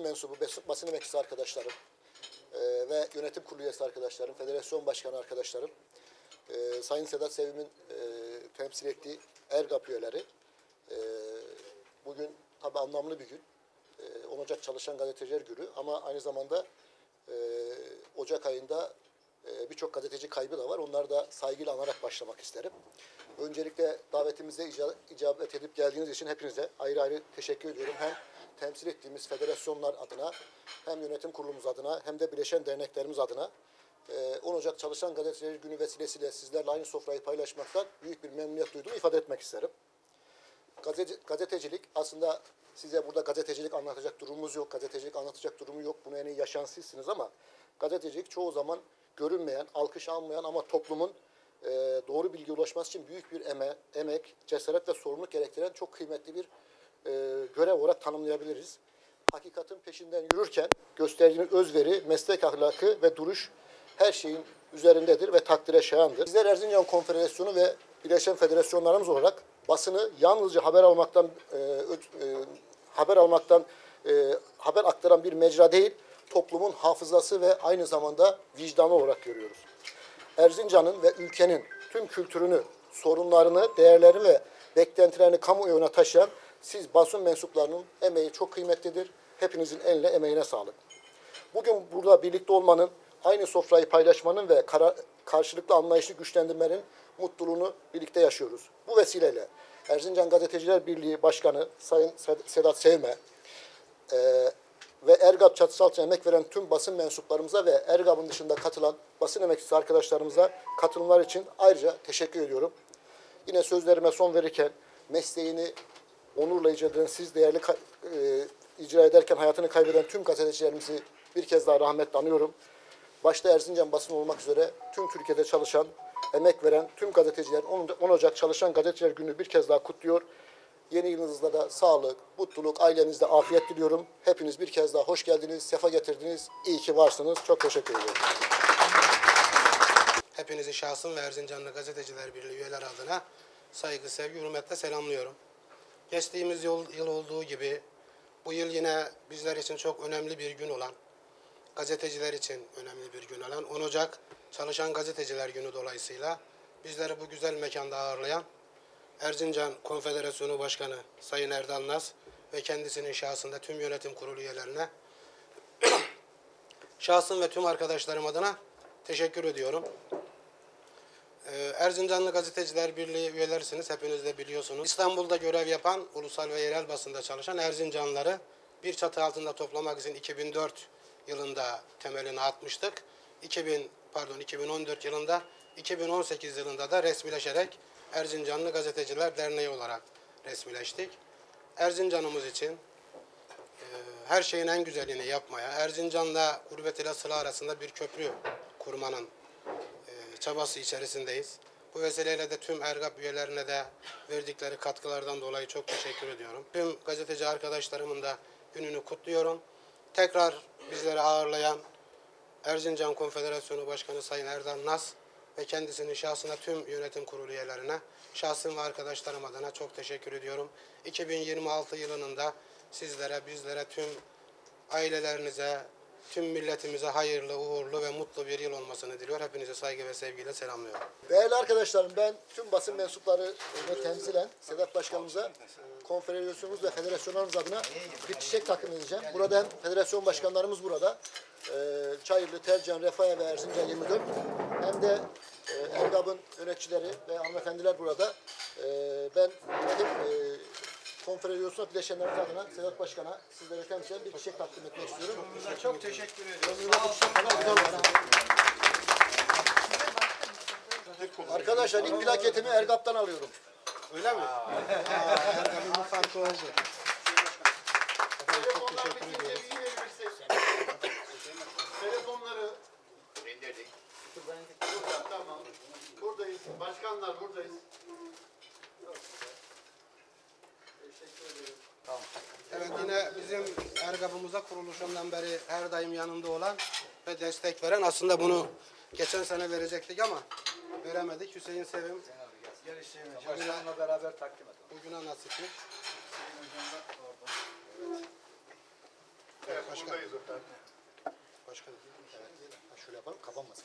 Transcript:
mensubu, bas- basın emekçisi arkadaşlarım e, ve yönetim kurulu üyesi arkadaşlarım, federasyon başkanı arkadaşlarım, e, Sayın Sedat Sevim'in e, temsil ettiği Ergap üyeleri. E, bugün tabi anlamlı bir gün. E, 10 Ocak Çalışan Gazeteciler Günü ama aynı zamanda e, Ocak ayında e, birçok gazeteci kaybı da var. Onları da saygıyla anarak başlamak isterim. Öncelikle davetimize ica- icabet edip geldiğiniz için hepinize ayrı ayrı teşekkür ediyorum. Hem temsil ettiğimiz federasyonlar adına hem yönetim kurulumuz adına hem de bileşen derneklerimiz adına e, 10 Ocak Çalışan Gazeteciler Günü vesilesiyle sizlerle aynı sofrayı paylaşmaktan büyük bir memnuniyet duyduğumu ifade etmek isterim. Gazete, gazetecilik aslında size burada gazetecilik anlatacak durumumuz yok. Gazetecilik anlatacak durumu yok. Bunu en iyi yaşayan sizsiniz ama gazetecilik çoğu zaman görünmeyen, alkış almayan ama toplumun e, doğru bilgi ulaşması için büyük bir eme, emek, cesaret ve sorumluluk gerektiren çok kıymetli bir e, görev olarak tanımlayabiliriz. Hakikatin peşinden yürürken gösterdiğiniz özveri, meslek ahlakı ve duruş her şeyin üzerindedir ve takdire şayandır. Bizler Erzincan Konfederasyonu ve Birleşen Federasyonlarımız olarak basını yalnızca haber almaktan e, e, haber almaktan e, haber aktaran bir mecra değil, toplumun hafızası ve aynı zamanda vicdanı olarak görüyoruz. Erzincan'ın ve ülkenin tüm kültürünü, sorunlarını, değerlerini ve beklentilerini kamuoyuna taşıyan siz basın mensuplarının emeği çok kıymetlidir. Hepinizin eline emeğine sağlık. Bugün burada birlikte olmanın, aynı sofrayı paylaşmanın ve kara- karşılıklı anlayışı güçlendirmenin mutluluğunu birlikte yaşıyoruz. Bu vesileyle Erzincan Gazeteciler Birliği Başkanı Sayın Sed- Sedat Sevme e, ve Ergap çatısı altına emek veren tüm basın mensuplarımıza ve Ergap'ın dışında katılan basın emekçisi arkadaşlarımıza katılımlar için ayrıca teşekkür ediyorum. Yine sözlerime son verirken mesleğini onurla icra eden siz değerli e, icra ederken hayatını kaybeden tüm gazetecilerimizi bir kez daha rahmetle anıyorum. Başta Erzincan basın olmak üzere tüm Türkiye'de çalışan, emek veren tüm gazeteciler 10 10 Ocak Çalışan Gazeteciler Günü bir kez daha kutluyor. Yeni yılınızda da sağlık, mutluluk, ailenizde afiyet diliyorum. Hepiniz bir kez daha hoş geldiniz, sefa getirdiniz. İyi ki varsınız. Çok teşekkür ediyorum. Hepinizi şahsım ve Erzincanlı Gazeteciler Birliği üyeler adına saygı, sevgi, hürmetle selamlıyorum. Geçtiğimiz yıl, yıl olduğu gibi bu yıl yine bizler için çok önemli bir gün olan, gazeteciler için önemli bir gün olan 10 Ocak Çalışan Gazeteciler Günü dolayısıyla bizleri bu güzel mekanda ağırlayan Erzincan Konfederasyonu Başkanı Sayın Erdal Naz ve kendisinin şahsında tüm yönetim kurulu üyelerine şahsım ve tüm arkadaşlarım adına teşekkür ediyorum. Erzincanlı Gazeteciler Birliği üyelerisiniz. Hepiniz de biliyorsunuz. İstanbul'da görev yapan, ulusal ve yerel basında çalışan Erzincanlıları bir çatı altında toplamak için 2004 yılında temelini atmıştık. 2000 pardon 2014 yılında 2018 yılında da resmileşerek Erzincanlı Gazeteciler Derneği olarak resmileştik. Erzincanımız için e, her şeyin en güzelini yapmaya, Erzincan'la gurbet ile sıla arasında bir köprü kurmanın e, çabası içerisindeyiz. Bu vesileyle de tüm Ergap üyelerine de verdikleri katkılardan dolayı çok teşekkür ediyorum. Tüm gazeteci arkadaşlarımın da gününü kutluyorum. Tekrar bizleri ağırlayan Erzincan Konfederasyonu Başkanı Sayın Erdal Nas ve kendisinin şahsına tüm yönetim kurulu üyelerine, şahsım ve arkadaşlarım adına çok teşekkür ediyorum. 2026 yılının da sizlere, bizlere, tüm ailelerinize, tüm milletimize hayırlı, uğurlu ve mutlu bir yıl olmasını diliyor. Hepinize saygı ve sevgiyle selamlıyorum. Değerli arkadaşlarım ben tüm basın mensupları ve temsilen Sedat Başkanımıza konfederasyonumuz ve federasyonlarımız adına bir çiçek takdim edeceğim. Burada hem federasyon başkanlarımız burada. Ee, Çayırlı, Tercan, Refaya ve Erzincan 24 hem de e, Ergab'ın yöneticileri ve hanımefendiler burada. Ee, ben tüm konfederasyona bileşenlerimiz adına Sedat Başkan'a sizlere temsilen bir çiçek takdim etmek istiyorum. Çok teşekkür ediyorum. Arkadaşlar ilk plaketimi Ergap'tan alıyorum. Öyle mi? Aa, bir farkı oldu. Çok teşekkür ediyoruz. Telefonları indirdik. Burada tamam. Buradayız. Başkanlar buradayız. Teşekkür ederim. Evet yine Ergab'ımıza kuruluşundan beri her daim yanında olan ve destek veren aslında bunu geçen sene verecektik ama veremedik. Hüseyin Sevim Gel Hüseyin Hocam. Başkanla beraber takdim edelim. bugüne nasipmiş. Başkan. buradayız efendim. Başkan. Evet. Ha, Şöyle yapalım kapanmasın.